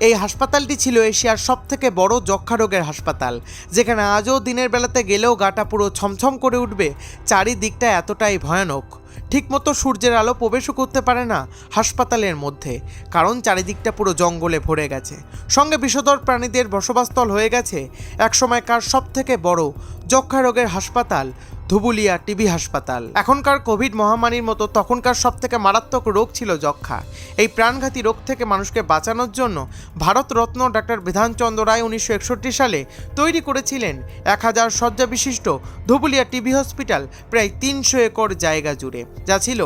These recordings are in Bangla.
এই হাসপাতালটি ছিল এশিয়ার সব থেকে বড় যক্ষা রোগের হাসপাতাল, যেখানে আজও দিনের বেলাতে গেলেও গাটা পুরো ছমছম করে উঠবে। চারিদিকটা এতটাই ভয়ানক। ঠিকমতো সূর্যের আলো প্রবেশও করতে পারে না হাসপাতালের মধ্যে, কারণ চারিদিকটা পুরো জঙ্গলে ভরে গেছে। সঙ্গে বিষধর প্রাণীদের বসবাসস্থল হয়ে গেছে। একসময়কার সব থেকে বড় যক্ষা রোগের হাসপাতাল, ধুবুলিয়া টিবি হাসপাতাল। এখনকার কোভিড মহামারীর মতো তখনকার সব থেকে মারাত্মক রোগ ছিল যক্ষা এই প্রাণঘাতী রোগ থেকে মানুষকে বাঁচানোর জন্য ভারতরত্ন ডাক্তার বিধানচন্দ্র রায় উনিশশো একষট্টি সালে তৈরি করেছিলেন এক হাজার শয্যা বিশিষ্ট ধুবুলিয়া টিবি হসপিটাল প্রায় তিনশো একর জায়গা জুড়ে, যা ছিল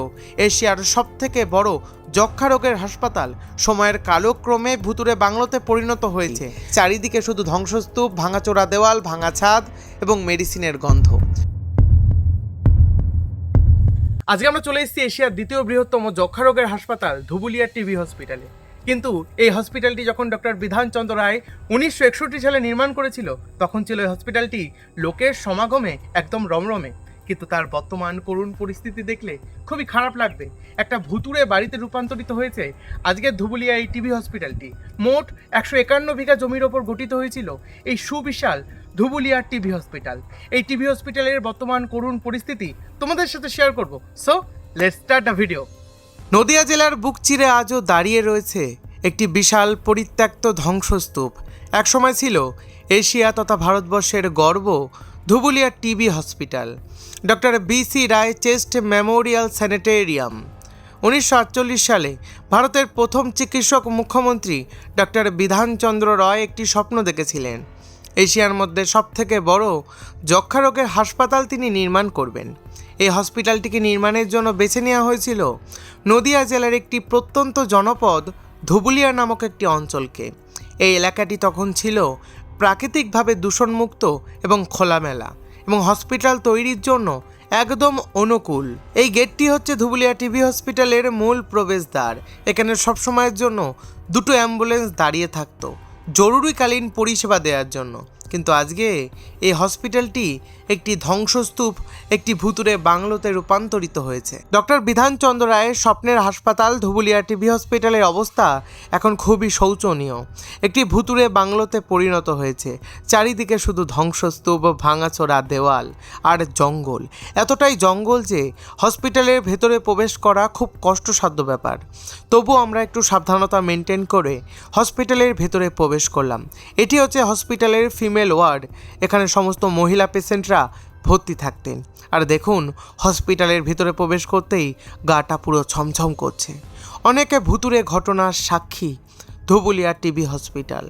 এশিয়ার সব থেকে বড় যক্ষা রোগের হাসপাতাল। সময়ের কালক্রমে ভুতুরে বাংলোতে পরিণত হয়েছে। চারিদিকে শুধু ধ্বংসস্তূপ, ভাঙাচোরা দেওয়াল, ভাঙা ছাদ এবং মেডিসিনের গন্ধ। আজকে আমরা চলে এসেছি এশিয়ার দ্বিতীয় বৃহত্তম যক্ষা রোগের হাসপাতাল, ধুবুলিয়া টিভি হসপিটালে। কিন্তু এই হসপিটালটি যখন ডক্টর বিধান চন্দ্র রায় উনিশশো একষট্টি সালে নির্মাণ করেছিল, তখন ছিল এই হসপিটালটি লোকের সমাগমে একদম রমরমে। কিন্তু তার বর্তমান করুণ পরিস্থিতি দেখলে খুবই খারাপ লাগবে। একটা ভুতুরে বাড়িতে রূপান্তরিত হয়েছে আজকের ধুবুলিয়া এই টিভি হসপিটালটি। মোট একশো একান্ন বিঘা জমির ওপর গঠিত হয়েছিল এই সুবিশাল ধুবুলিয়ার টিভি হসপিটাল। এই টিভি হসপিটালের বর্তমান করুণ পরিস্থিতি তোমাদের সাথে শেয়ার করব। So let's start video Nadia জেলার বুক চিরে আজও দাঁড়িয়ে রয়েছে একটি বিশাল পরিত্যক্ত ধ্বংসস্তূপ। একসময় ছিল এশিয়া তথা ভারতবর্ষের গর্ব Dhubulia TB hospital. Doctor BC Roy chest memorial sanatorium. উনিশশো আটচল্লিশ সালে ভারতের প্রথম চিকিৎসক মুখ্যমন্ত্রী ডক্টর বিধানচন্দ্র রয় একটি স্বপ্ন দেখেছিলেন। এশিয়ার মধ্যে সবথেকে বড় যক্ষা রোগের হাসপাতাল তিনি নির্মাণ করবেন। এই হসপিটালটিকে নির্মাণের জন্য বেছে নেওয়া হয়েছিল নদিয়া জেলার একটি প্রত্যন্ত জনপদ ধুবুলিয়া নামক একটি অঞ্চলকে। এই এলাকাটি তখন ছিল প্রাকৃতিকভাবে দূষণমুক্ত এবং খোলামেলা। এবং হসপিটাল তৈরির জন্য একদম অনুকূল। এই গেটটি হচ্ছে ধুবুলিয়া টিভি হসপিটালের মূল প্রবেশদ্বার। এখানে সবসময়ের জন্য দুটো অ্যাম্বুলেন্স দাঁড়িয়ে থাকতো, জরুরিকালীন পরিষেবা দেওয়ার জন্য। কিন্তু আজকে এই হসপিটালটি একটি ধ্বংসস্তূপ, একটি ভুতুরে বাংলোতে রূপান্তরিত হয়েছে। ডক্টর বিধানচন্দ্র রায়ের স্বপ্নের হাসপাতাল ধুবুলিয়া টিভি হসপিটালের অবস্থা এখন খুবই শৌচনীয়। একটি ভুতুরে বাংলোতে পরিণত হয়েছে। চারিদিকে শুধু ধ্বংসস্তূপ, ভাঙাচোরা দেওয়াল আর জঙ্গল। এতটাই জঙ্গল যে হসপিটালের ভেতরে প্রবেশ করা খুব কষ্টসাধ্য ব্যাপার। তবু আমরা একটু সাবধানতা মেনটেন করে হসপিটালের ভেতরে প্রবেশ করলাম। এটি হচ্ছে হসপিটালের ফিমেল ওয়ার্ড, এখানে সমস্ত মহিলা পেশেন্টরা ভর্তি থাকতেন। আর দেখুন, হসপিটালের ভিতরে প্রবেশ করতেই গাটা পুরো ছমছম করছে। অনেকে ভুতুরে ঘটনার সাক্ষী, ধুবুলিয়া টিবি হসপিটাল।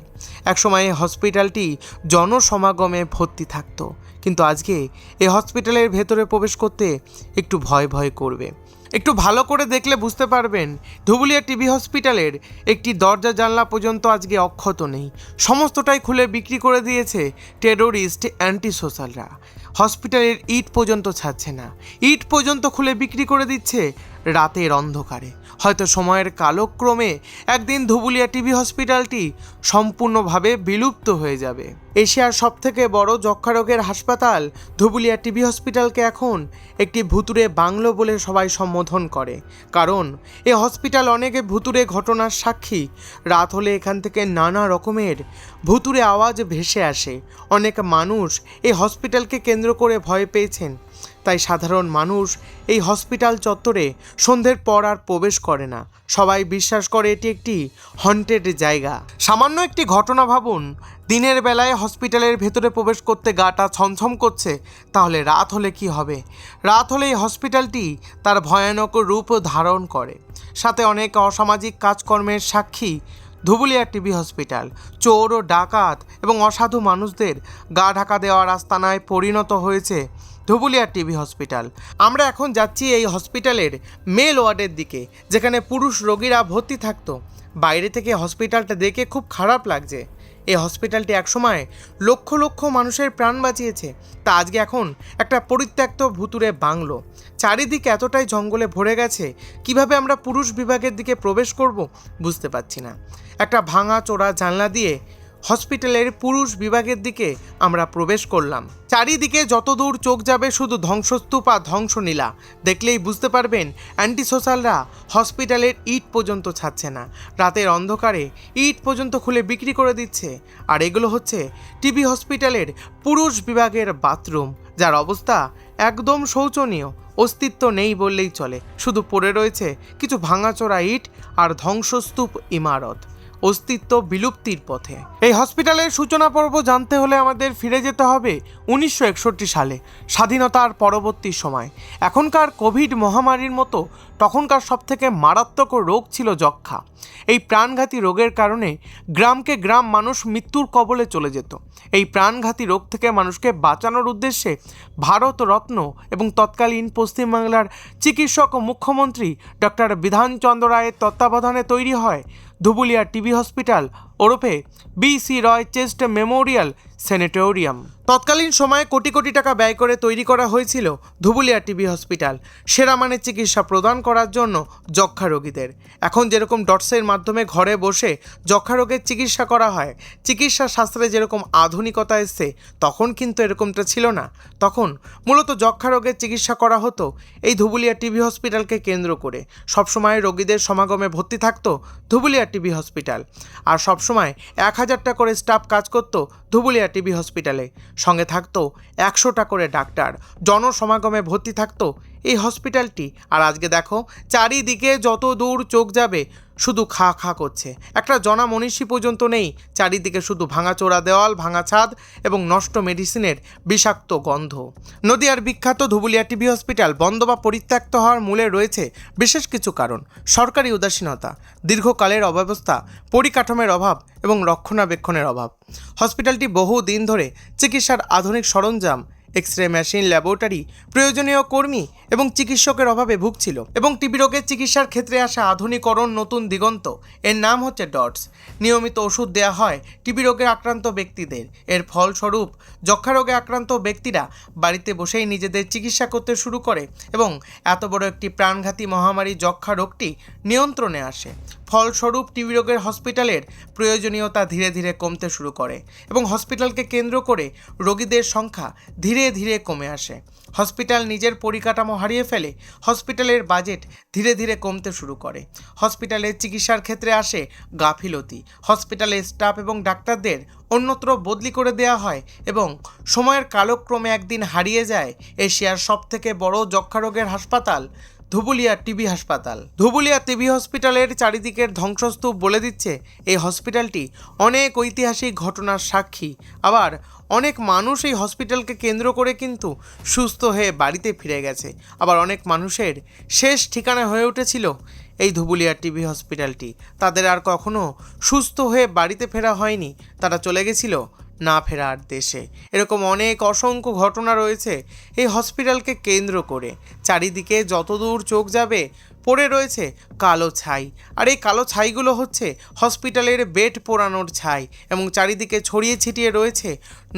একসময় এই হসপিটালটি জনসমাগমে ভর্তি থাকতো, কিন্তু আজকে এই হসপিটালের ভেতরে প্রবেশ করতে একটু ভয় ভয় করবে। একটু ভালো করে দেখলে বুঝতে পারবেন, ধুবুলিয়া টিবি হসপিটালের একটি দরজা জানলা পর্যন্ত আজকে অক্ষত নেই। সমস্তটাই খুলে বিক্রি করে দিয়েছে টেরোরিস্ট অ্যান্টি সোশ্যালরা হসপিটালের ইট পর্যন্ত ছাড়ছে না। ইট পর্যন্ত খুলে বিক্রি করে দিচ্ছে রাতের অন্ধকারে। হয়তো সময়ের কালক্রমে একদিন ধুবুলিয়া টিবি হসপিটালটি সম্পূর্ণভাবে বিলুপ্ত হয়ে যাবে। এশিয়ার সবথেকে বড় যক্ষা রোগের হাসপাতাল ধুবুলিয়া টিবি হসপিটালকে এখন একটি ভুতুরে বাংলো বলে সবাই সম্বোধন করে। কারণ, এ হসপিটাল অনেকে ভুতুরে ঘটনার সাক্ষী। রাত হলে এখান থেকে নানা রকমের ভুতুরে আওয়াজ ভেসে আসে। অনেক মানুষ এই হসপিটালকে কেন্দ্র করে ভয় পেয়েছেন। তাই সাধারণ মানুষ এই হসপিটাল চত্বরে সন্ধ্যের পর আর প্রবেশ করে না। সবাই বিশ্বাস করে এটি একটি হন্টেড জায়গা। সামান্য একটি ঘটনা ভাবুন, দিনের বেলায় হসপিটালের ভেতরে প্রবেশ করতে গাটা ছমছম করছে, তাহলে রাত হলে কি হবে? রাত হলে এই হসপিটালটি তার ভয়ানক রূপ ধারণ করে। সাথে অনেক অসামাজিক কাজকর্মের সাক্ষী ধুবুলিয়া টিবি হসপিটাল। চোর ও ডাকাত এবং অসাধু মানুষদের গা ঢাকা দেওয়ার আস্তানায় পরিণত হয়েছে ধুবুলিয়া টিবি হসপিটাল। আমরা এখন যাচ্ছি এই হসপিটালের মেল ওয়ার্ডের দিকে, যেখানে পুরুষ রোগীরা ভর্তি থাকতো। বাইরে থেকে হসপিটালটা দেখে খুব খারাপ লাগছে। এই হসপিটালটি একসময় লক্ষ লক্ষ মানুষের প্রাণ বাঁচিয়েছে। তা আজকে এখন একটা পরিত্যক্ত ভুতুরে বাংলো। চারিদিক এতটাই জঙ্গলে ভরে গেছে, কীভাবে আমরা পুরুষ বিভাগের দিকে প্রবেশ করব বুঝতে পারছি না। একটা ভাঙা চোরা জানলা দিয়ে হসপিটালের পুরুষ বিভাগের দিকে আমরা প্রবেশ করলাম। চারিদিকে যত দূর চোখ যাবে শুধু ধ্বংসস্তূপ আর ধ্বংসনীলা দেখলেই বুঝতে পারবেন অ্যান্টি সোশ্যালরা হসপিটালের ইট পর্যন্ত ছাড়ছে না। রাতের অন্ধকারে ইট পর্যন্ত খুলে বিক্রি করে দিচ্ছে। আর এগুলো হচ্ছে টিবি হসপিটালের পুরুষ বিভাগের বাথরুম, যার অবস্থা একদম শোচনীয়। অস্তিত্ব নেই বললেই চলে। শুধু পড়ে রয়েছে কিছু ভাঙাচোরা ইট আর ধ্বংসস্তূপ ইমারত। অস্তিত্ব বিলুপ্তির পথে। এই হসপিটালের সূচনা পর্ব জানতে হলে আমাদের ফিরে যেতে হবে উনিশশো একষট্টি সালে, স্বাধীনতার পরবর্তী সময়। এখনকার কোভিড মহামারীর মতো তখনকার সবথেকে মারাত্মক রোগ ছিল যক্ষা এই প্রাণঘাতী রোগের কারণে গ্রামকে গ্রাম মানুষ মৃত্যুর কবলে চলে যেত। এই প্রাণঘাতী রোগ থেকে মানুষকে বাঁচানোর উদ্দেশ্যে ভারত রত্ন এবং তৎকালীন পশ্চিমবাংলার চিকিৎসক ও মুখ্যমন্ত্রী ডক্টর বিধানচন্দ্র রায়ের তত্ত্বাবধানে তৈরি হয় ধুবুলিয়া টিবি হসপিটাল ওরফে B C Roy chest memorial sanatorium. তৎকালীন সময়ে কোটি কোটি টাকা ব্যয় করে তৈরি করা হয়েছিল ধুবুলিয়া টিবি হসপিটাল, সেরা মানের চিকিৎসা প্রদান করার জন্য যক্ষা রোগীদের। এখন যেরকম ডটসের মাধ্যমে ঘরে বসে যক্ষা রোগের চিকিৎসা করা হয়, চিকিৎসা শাস্ত্রে যেরকম আধুনিকতা এসছে, তখন কিন্তু এরকমটা ছিল না। তখন মূলত যক্ষা রোগের চিকিৎসা করা হতো এই ধুবুলিয়া টিবি হসপিটালকে কেন্দ্র করে। সবসময় রোগীদের সমাগমে ভর্তি থাকতো ধুবুলিয়া টিবি হসপিটাল। আর সবসময় এক হাজারটা করে স্টাফ কাজ করত ধুবুলিয়া টিবি হসপিটালে। সঙ্গে থাকত একশোটা করে ডাক্তার। জনসমাগমে ভর্তি থাকত এই হসপিটালটি। আর আজকে দেখো, চারিদিকে যত দূর চোখ যাবে শুধু খা খা করছে। একটা জনা মনীষী পর্যন্ত নেই, চারিদিকে শুধু ভাঙাচোরা দেওয়াল ভাঙা ছাদ এবং নষ্ট মেডিসিনের বিষাক্ত গন্ধ। নদিয়ার বিখ্যাত ধুবুলিয়া টিবি হসপিটাল বন্ধ বা পরিত্যক্ত হওয়ার মূলে রয়েছে বিশেষ কিছু কারণ। সরকারি উদাসীনতা, দীর্ঘকালের অব্যবস্থা, পরিকাঠামোর অভাব এবং রক্ষণাবেক্ষণের অভাব। হসপিটালটি বহু দিন ধরে চিকিৎসার আধুনিক সরঞ্জাম এক্স রে মেশিন ল্যাবরেটরি প্রয়োজনীয় কর্মী এবং চিকিৎসকের অভাবে ভুগছিল এবং টিবি রোগের চিকিৎসার ক্ষেত্রে আসা আধুনিকরণ নতুন দিগন্ত। এর নাম হচ্ছে ডটস। নিয়মিত ওষুধ দেওয়া হয় টিবি রোগে আক্রান্ত ব্যক্তিদের। এর ফলস্বরূপ যক্ষা রোগে আক্রান্ত ব্যক্তিরা বাড়িতে বসেই নিজেদের চিকিৎসা করতে শুরু করে এবং এত বড় একটি প্রাণঘাতী মহামারী যক্ষা রোগটি নিয়ন্ত্রণে আসে। ফলস্বরূপ টিবি রোগের হসপিটালের প্রয়োজনীয়তা ধীরে ধীরে কমতে শুরু করে এবং হসপিটালকে কেন্দ্র করে রোগীদের সংখ্যা ধীরে ধীরে কমে আসে। হসপিটাল নিজের পরিকাঠামো হারিয়ে ফেলে হসপিটালের বাজেট ধীরে ধীরে কমতে শুরু করে। হসপিটালের চিকিৎসার ক্ষেত্রে আসে গাফিলতি। হসপিটালের স্টাফ এবং ডাক্তারদের অন্যত্র বদলি করে দেওয়া হয় এবং সময়ের কালক্রমে একদিন হারিয়ে যায় এশিয়ার সবথেকে বড় যক্ষা রোগের হাসপাতাল ধুবুলিয়া টিবি হাসপাতাল। ধুবুলিয়া টিবি হসপিটালের চারিদিকের ধ্বংসস্তূপ বলে দিচ্ছে এই হসপিটালটি। অনেক ঐতিহাসিক ঘটনার সাক্ষী। আবার অনেক মানুষ এই হসপিটালকে কেন্দ্র করে কিন্তু সুস্থ হয়ে বাড়িতে ফিরে গেছে। আবার অনেক মানুষের শেষ ঠিকানা হয়ে উঠেছিল এই ধুবুলিয়া টিবি হসপিটালটি। তাদের আর কখনো সুস্থ হয়ে বাড়িতে ফেরা হয়নি। তারা চলে গেছিল না ফেরার দেশে। এরকম অনেক অসংখ্য ঘটনা রয়েছে এই হসপিটালকে কেন্দ্র করে। চারিদিকে যতদূর চোখ যাবে, পড়ে রয়েছে কালো ছাই। আর এই কালো ছাইগুলো হচ্ছে হসপিটালের বেড পোড়ানোর ছাই এবং চারিদিকে ছড়িয়ে ছিটিয়ে রয়েছে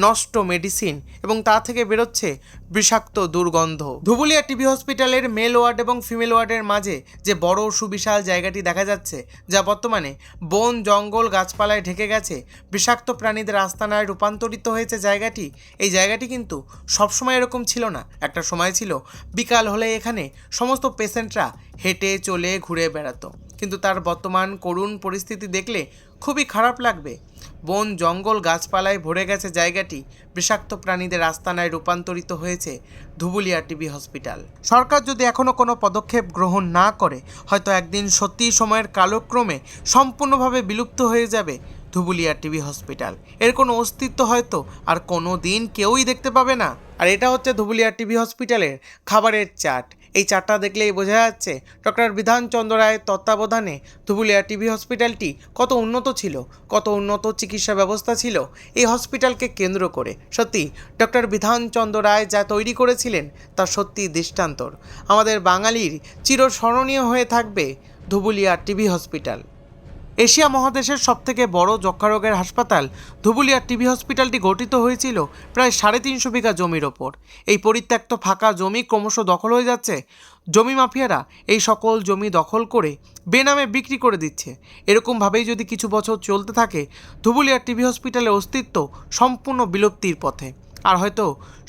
নষ্ট মেডিসিন এবং তা থেকে বেরোচ্ছে বিষাক্ত দুর্গন্ধ। ধুবুলিয়া টিবি হসপিটালের মেল ওয়ার্ড এবং ফিমেল ওয়ার্ডের মাঝে যে বড় সুবিশাল জায়গাটি দেখা যাচ্ছে, যা বর্তমানে বন, জঙ্গল, গাছপালায় ঢেকে গেছে, বিষাক্ত প্রাণীদের আস্তানায় রূপান্তরিত হয়েছে জায়গাটি, এই জায়গাটি কিন্তু সবসময় এরকম ছিল না। একটা সময় ছিল বিকাল হলে এখানে সমস্ত পেশেন্টরা হেঁটে চলে ঘুরে বেড়াতো। কিন্তু তার বর্তমান করুণ পরিস্থিতি দেখলে খুবই খারাপ লাগবে। বন, জঙ্গল, গাছপালায় ভরে গেছে জায়গাটি। বিষাক্ত প্রাণীদের আস্তানায় রূপান্তরিত হয়েছে ধুবুলিয়া টিবি হসপিটাল। সরকার যদি এখনও কোনো পদক্ষেপ গ্রহণ না করে, হয়তো একদিন সত্যি সময়ের কালক্রমে সম্পূর্ণভাবে বিলুপ্ত হয়ে যাবে ধুবুলিয়া টিবি হসপিটাল। এর কোনো অস্তিত্ব হয়তো আর কোনো দিন কেউই দেখতে পাবে না। আর এটা হচ্ছে ধুবুলিয়া টিবি হসপিটালের খাবারের চাট এই চার্টটা দেখলেই বোঝা যাচ্ছে ডক্টর বিধানচন্দ্র রায়ের তত্ত্বাবধানে ধুবুলিয়া টিবি হসপিটালটি কত উন্নত ছিল, কত উন্নত চিকিৎসা ব্যবস্থা ছিল। এই হসপিটালকে কেন্দ্র করে সত্যি ডক্টর বিধানচন্দ্র রায় যা তৈরি করেছিলেন তা সত্যি দৃষ্টান্তর। আমাদের বাঙালির চিরস্মরণীয় হয়ে থাকবে ধুবুলিয়া টিবি হসপিটাল। এশিয়া মহাদেশের সবথেকে বড় যক্ষা রোগের হাসপাতাল ধুবুলিয়ার টিবি হসপিটালটি গঠিত হয়েছিল প্রায় সাড়ে তিনশো বিঘা জমির ওপর। এই পরিত্যক্ত ফাঁকা জমি ক্রমশ দখল হয়ে যাচ্ছে। জমি মাফিয়ারা এই সকল জমি দখল করে বেনামে বিক্রি করে দিচ্ছে। এরকমভাবেই যদি কিছু বছর চলতে থাকে ধুবুলিয়ার টিবি হসপিটালের অস্তিত্ব সম্পূর্ণ বিলুপ্তির পথে। আর হয়তো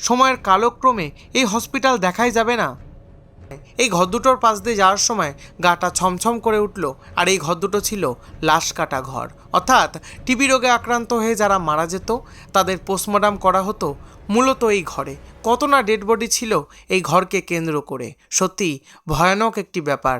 সময়ের কালক্রমে এই হসপিটাল দেখাই যাবে না। এই ঘর দুটোর পাশ দিয়ে যাওয়ার সময় গাটা ছমছম করে উঠল, আর এই ঘর দুটো ছিল লাশ কাটা ঘর। অর্থাৎ টিবি রোগে আক্রান্ত হয়ে যারা মারা যেত, তাদের পোস্টমর্টাম করা হতো মূলত এই ঘরে। কত না ডেড বডি ছিল এই ঘরকে কেন্দ্র করে। সত্যি ভয়ানক একটি ব্যাপার।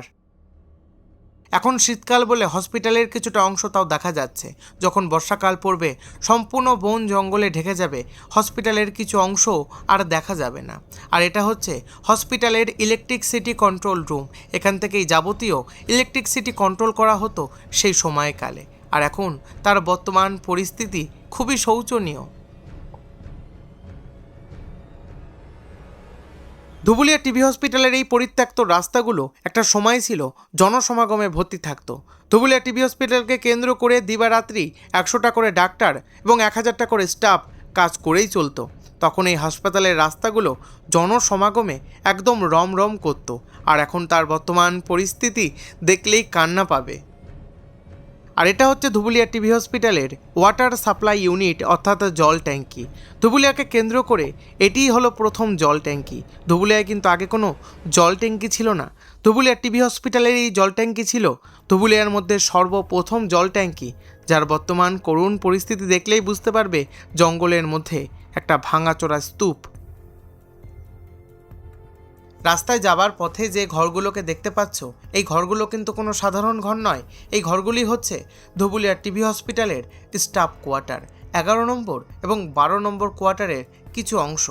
এখন শীতকাল বলে হসপিটালের কিছুটা অংশ তাও দেখা যাচ্ছে। যখন বর্ষাকাল পড়বে, সম্পূর্ণ বন জঙ্গলে ঢেকে যাবে, হসপিটালের কিছু অংশ আর দেখা যাবে না। আর এটা হচ্ছে হসপিটালের ইলেকট্রিক সিটি কন্ট্রোল রুম। এখান থেকেই যাবতীয় ইলেকট্রিক সিটি কন্ট্রোল করা হতো সেই সময়কালে। আর এখন তার বর্তমান পরিস্থিতি খুবই শোচনীয়। ধুবুলিয়া টিভি হসপিটালের এই পরিত্যক্ত রাস্তাগুলো একটা সময় ছিল জনসমাগমে ভর্তি থাকতো। ধুবুলিয়া টিভি হসপিটালকে কেন্দ্র করে দিবারাত্রি একশোটা করে ডাক্তার এবং এক হাজারটা করে স্টাফ কাজ করেই চলতো। তখন এই হাসপাতালের রাস্তাগুলো জনসমাগমে একদম রমরম করত। আর এখন তার বর্তমান পরিস্থিতি দেখলেই কান্না পাবে। আর এটা হচ্ছে ধুবুলিয়া টিভি হসপিটালের ওয়াটার সাপ্লাই ইউনিট, অর্থাৎ জল ট্যাঙ্কি। ধুবুলিয়াকে কেন্দ্র করে এটিই হলো প্রথম জল ট্যাঙ্কি। ধুবুলিয়ায় কিন্তু আগে কোনো জল ট্যাঙ্কি ছিল না। ধুবুলিয়া টিভি হসপিটালের এই জল ট্যাঙ্কি ছিল ধুবুলিয়ার মধ্যে সর্বপ্রথম জল ট্যাঙ্কি, যার বর্তমান করুণ পরিস্থিতি দেখলেই বুঝতে পারবে জঙ্গলের মধ্যে একটা ভাঙাচোরা স্তূপ। রাস্তায় যাবার পথে যে ঘরগুলোকে দেখতে পাচ্ছ, এই ঘরগুলো কিন্তু কোনো সাধারণ ঘর নয়। এই ঘরগুলি হচ্ছে ধুবুলিয়ার টিভি হসপিটালের স্টাফ কোয়ার্টার, এগারো নম্বর এবং বারো নম্বর কোয়ার্টারের কিছু অংশ।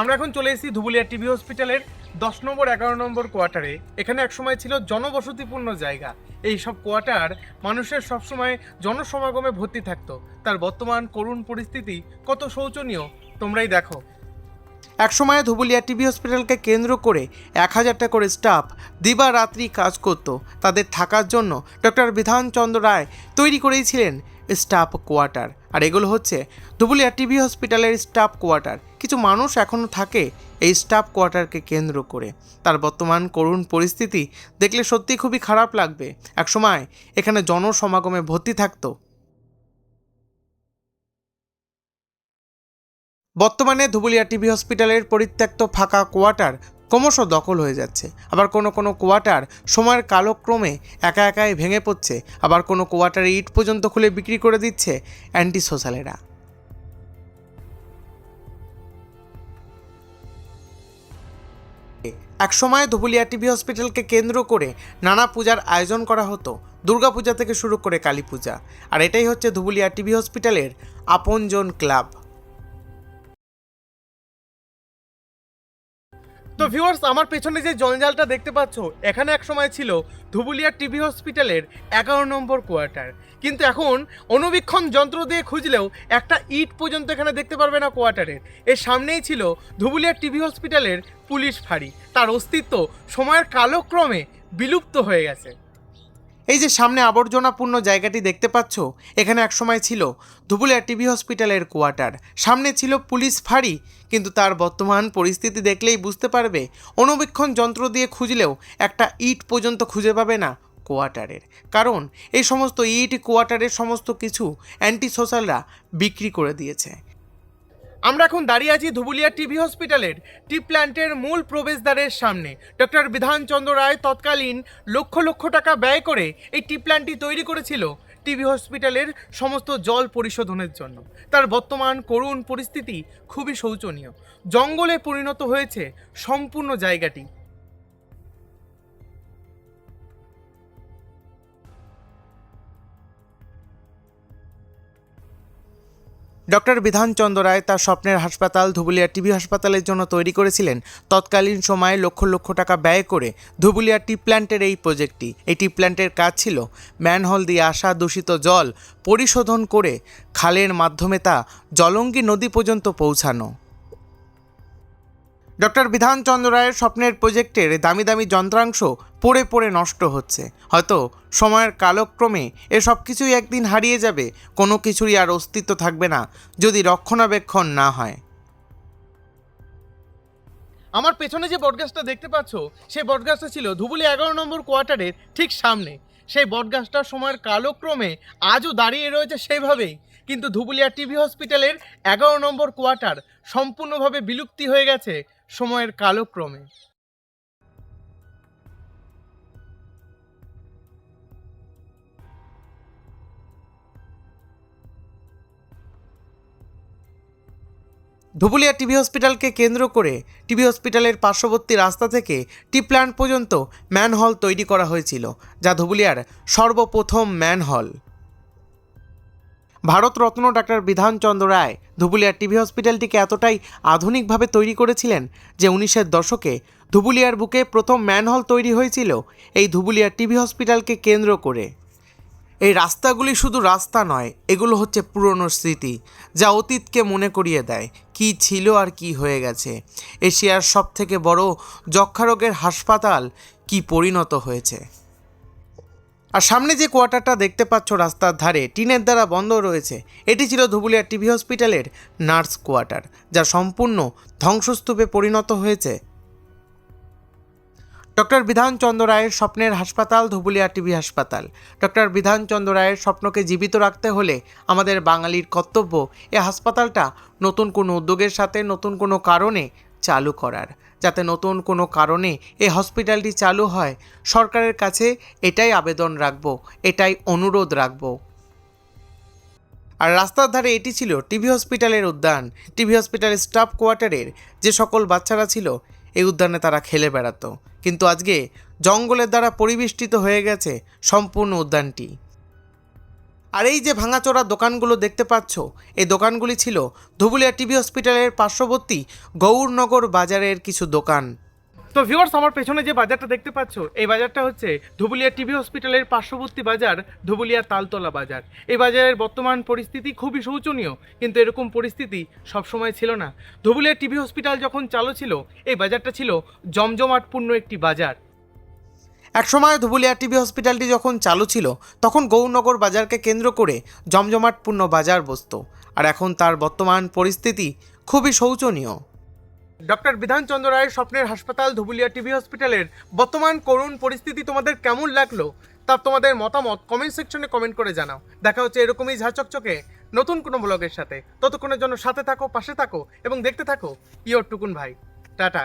আমরা এখন চলে এসেছি ধুবুলিয়া টিভি হসপিটালের দশ নম্বর, এগারো নম্বর কোয়ার্টারে। এখানে একসময় ছিল জনবসতিপূর্ণ জায়গা। এই সব কোয়ার্টার মানুষের সবসময় জনসমাগমে ভর্তি থাকতো। তার বর্তমান করুণ পরিস্থিতি কত শোচনীয়, তোমরাই দেখো। একসময় ধুবুলিয়া টিভি হসপিটালকে কেন্দ্র করে এক হাজারটা করে স্টাফ দিবা রাত্রি কাজ করত। তাদের থাকার জন্য ডক্টর বিধানচন্দ্র রায় তৈরি করেইছিলেন স্টাফ কোয়ার্টার। আর এগুলো হচ্ছে ধুবুলিয়া টিভি হসপিটালের স্টাফ কোয়ার্টার। কিছু মানুষ এখনও থাকে এই স্টাফ কোয়ার্টারকে কেন্দ্র করে। তার বর্তমান করুণ পরিস্থিতি দেখলে সত্যি খুবই খারাপ লাগবে। একসময় এখানে জনসমাগমে ভর্তি থাকতো। বর্তমানে ধুবুলিয়া টিভি হসপিটালের পরিত্যক্ত ফাঁকা কোয়ার্টার ক্রমশ দখল হয়ে যাচ্ছে। আবার কোনো কোনো কোয়ার্টার সময়ের কালক্রমে একা একাই ভেঙে পড়ছে। আবার কোনো কোয়ার্টারে ইট পর্যন্ত খুলে বিক্রি করে দিচ্ছে অ্যান্টি সোশ্যালেরা একসময় ধুবুলিয়া টিভি হসপিটালকে কেন্দ্র করে নানা পূজার আয়োজন করা হতো। দুর্গাপূজা থেকে শুরু করে কালী পূজা আর এটাই হচ্ছে ধুবুলিয়া টিভি হসপিটালের আপনজন ক্লাব। তো ভিউয়ার্স আমার পেছনে যে জঞ্জালটা দেখতে পাচ্ছ, এখানে এক সময় ছিল ধুবুলিয়া টিবি হসপিটালের এগারো নম্বর কোয়ার্টার। কিন্তু এখন অনুবীক্ষণ যন্ত্র দিয়ে খুঁজলেও একটা ইট পর্যন্ত এখানে দেখতে পারবে না কোয়ার্টারের এর সামনেই ছিল ধুবুলিয়া টিবি হসপিটালের পুলিশ ফাঁড়ি। তার অস্তিত্ব সময়ের কালক্রমে বিলুপ্ত হয়ে গেছে। এই যে সামনে আবর্জনাপূর্ণ জায়গাটি দেখতে পাচ্ছ, এখানে একসময় ছিল ধুবুলিয়া টিভি হসপিটালের কোয়ার্টার। সামনে ছিল পুলিশ ফাঁড়ি, কিন্তু তার বর্তমান পরিস্থিতি দেখলেই বুঝতে পারবে অনুবীক্ষণ যন্ত্র দিয়ে খুঁজলেও একটা ইট পর্যন্ত খুঁজে পাবে না কোয়ার্টারের। কারণ এই সমস্ত ইট, কোয়ার্টারের সমস্ত কিছু অ্যান্টি সোশ্যালরা বিক্রি করে দিয়েছে। আমরা এখন দাঁড়িয়ে আছি ধুবুলিয়া টিভি হসপিটালের, টি প্ল্যান্টের মূল প্রবেশদ্বারের সামনে। ডক্টর বিধানচন্দ্র রায় তৎকালীন লক্ষ লক্ষ টাকা ব্যয় করে এই টি প্ল্যান্টটি তৈরি করেছিল টিভি হসপিটালের সমস্ত জল পরিশোধনের জন্য। তার বর্তমান করুণ পরিস্থিতি খুবই শোচনীয়। জঙ্গলে পরিণত হয়েছে সম্পূর্ণ জায়গাটি। ডক্টর বিধানচন্দ্র রায় তার স্বপ্নের হাসপাতাল ধুবুলিয়া টিবি হাসপাতালের জন্য তৈরি করেছিলেন। তৎকালীন সময়ে লক্ষ লক্ষ টাকা ব্যয় করে ধুবুলিয়া টি প্ল্যান্টের এই প্রজেক্টটি। এই টি প্ল্যান্টের কাজ ছিল ম্যানহোল দিয়ে আসা দূষিত জল পরিশোধন করে খালের মাধ্যমে তা জলঙ্গি নদী পর্যন্ত পৌঁছানো। ডক্টর বিধানচন্দ্র রায়ের স্বপ্নের প্রজেক্টের দামি দামি যন্ত্রাংশ পড়ে পড়ে নষ্ট হচ্ছে। হয়তো সময়ের কালক্রমে এসব কিছুই একদিন হারিয়ে যাবে, কোনো কিছুরই আর অস্তিত্ব থাকবে না, যদি রক্ষণাবেক্ষণ না হয়। আমার পেছনে যে বটগাছটা দেখতে পাচ্ছ, সেই বটগাছটা ছিল ধুবুলি এগারো নম্বর কোয়ার্টারের ঠিক সামনে। সেই বটগাছটা সময়ের কালক্রমে আজও দাঁড়িয়ে রয়েছে সেইভাবেই। কিন্তু ধুবুলিয়া টিভি হসপিটালের এগারো নম্বর কোয়ার্টার সম্পূর্ণভাবে বিলুপ্তি হয়ে গেছে। সময়ের কালক্রমে। ধুবুলিয়া টিভি হসপিটালকে কেন্দ্র করে টিভি হসপিটালের পার্শ্ববর্তী রাস্তা থেকে টি প্ল্যান্ট পর্যন্ত ম্যানহল তৈরি করা হয়েছিল, যা ধুবুলিয়ার সর্বপ্রথম ম্যানহল। ভারতরত্ন ডাক্তার বিধানচন্দ্র রায় ধুবুলিয়ার টিভি হসপিটালটিকে এতটাই আধুনিকভাবে তৈরি করেছিলেন যে উনিশের দশকে ধুবুলিয়ার বুকে প্রথম ম্যানহল তৈরি হয়েছিল এই ধুবুলিয়ার টিভি হসপিটালকে কেন্দ্র করে। এই রাস্তাগুলি শুধু রাস্তা নয়, এগুলো হচ্ছে পুরনো স্মৃতি, যা অতীতকে মনে করিয়ে দেয় কি ছিল আর কি হয়ে গেছে। এশিয়ার সব থেকে বড় যক্ষা রোগের হাসপাতাল কি পরিণত হয়েছে? আর সামনে যে কোয়ার্টারটা দেখতে পাচ্ছ রাস্তার ধারে, টিনের দ্বারা বন্ধ রয়েছে, এটি ছিল ধুবুলিয়া টিভি হসপিটালের নার্স কোয়ার্টার, যা সম্পূর্ণ ধ্বংসস্তূপে পরিণত হয়েছে। ডক্টর বিধানচন্দ্র রায়ের স্বপ্নের হাসপাতাল, ধুবুলিয়া টিভি হাসপাতাল। ডক্টর বিধানচন্দ্র রায়ের স্বপ্নকে জীবিত রাখতে হলে আমাদের বাঙালির কর্তব্য এ হাসপাতালটা নতুন কোনো উদ্যোগের সাথে, নতুন কোনো কারণে চালু করার। যাতে নতুন কোনো কারণে এই হসপিটালটি চালু হয়, সরকারের কাছে এটাই আবেদন রাখব, এটাই অনুরোধ রাখব। আর রাস্তার ধারে এটি ছিল টিভি হসপিটালের উদ্যান। টিভি হসপিটালের স্টাফ কোয়ার্টারের যে সকল বাচ্চারা ছিল, এই উদ্যানে তারা খেলে বেড়াতো। কিন্তু আজকে জঙ্গলের দ্বারা পরিবেষ্টিত হয়ে গেছে সম্পূর্ণ উদ্যানটি। আর এই যে ভাঙাচোরা দোকানগুলো দেখতে পাচ্ছ, এই দোকানগুলি ছিল ধুবুলিয়া টিভি হসপিটালের পার্শ্ববর্তী গৌরনগর বাজারের কিছু দোকান। তো ভিউয়ার্স আমার পেছনে যে বাজারটা দেখতে পাচ্ছ, এই বাজারটা হচ্ছে ধুবুলিয়া টিভি হসপিটালের পার্শ্ববর্তী বাজার, ধুবুলিয়া তালতলা বাজার। এই বাজারের বর্তমান পরিস্থিতি খুবই শোচনীয়, কিন্তু এরকম পরিস্থিতি সবসময় ছিল না। ধুবুলিয়া টিভি হসপিটাল যখন চালু ছিল, এই বাজারটা ছিল জমজমাটপূর্ণ একটি বাজার। একসময় ধুবুলিয়া টিভি হসপিটালটি যখন চালু ছিল, তখন গৌরনগর বাজারকে কেন্দ্র করে জমজমাটপূর্ণ বাজার বসতো। আর এখন তার বর্তমান পরিস্থিতি খুবই শোচনীয়। ডক্টর বিধানচন্দ্র রায়ের স্বপ্নের হাসপাতাল ধুবুলিয়া টিভি হসপিটালের বর্তমান করুণ পরিস্থিতি তোমাদের কেমন লাগল তা তোমাদের মতামত কমেন্ট সেকশনে কমেন্ট করে জানাও। দেখা হচ্ছে এরকমই ঝাঁচকচকে নতুন কোনো ব্লগের সাথে। ততক্ষণের জন্য সাথে থাকো, পাশে থাকো এবং দেখতে থাকো ইয়োর টুকুন ভাই। টাটা।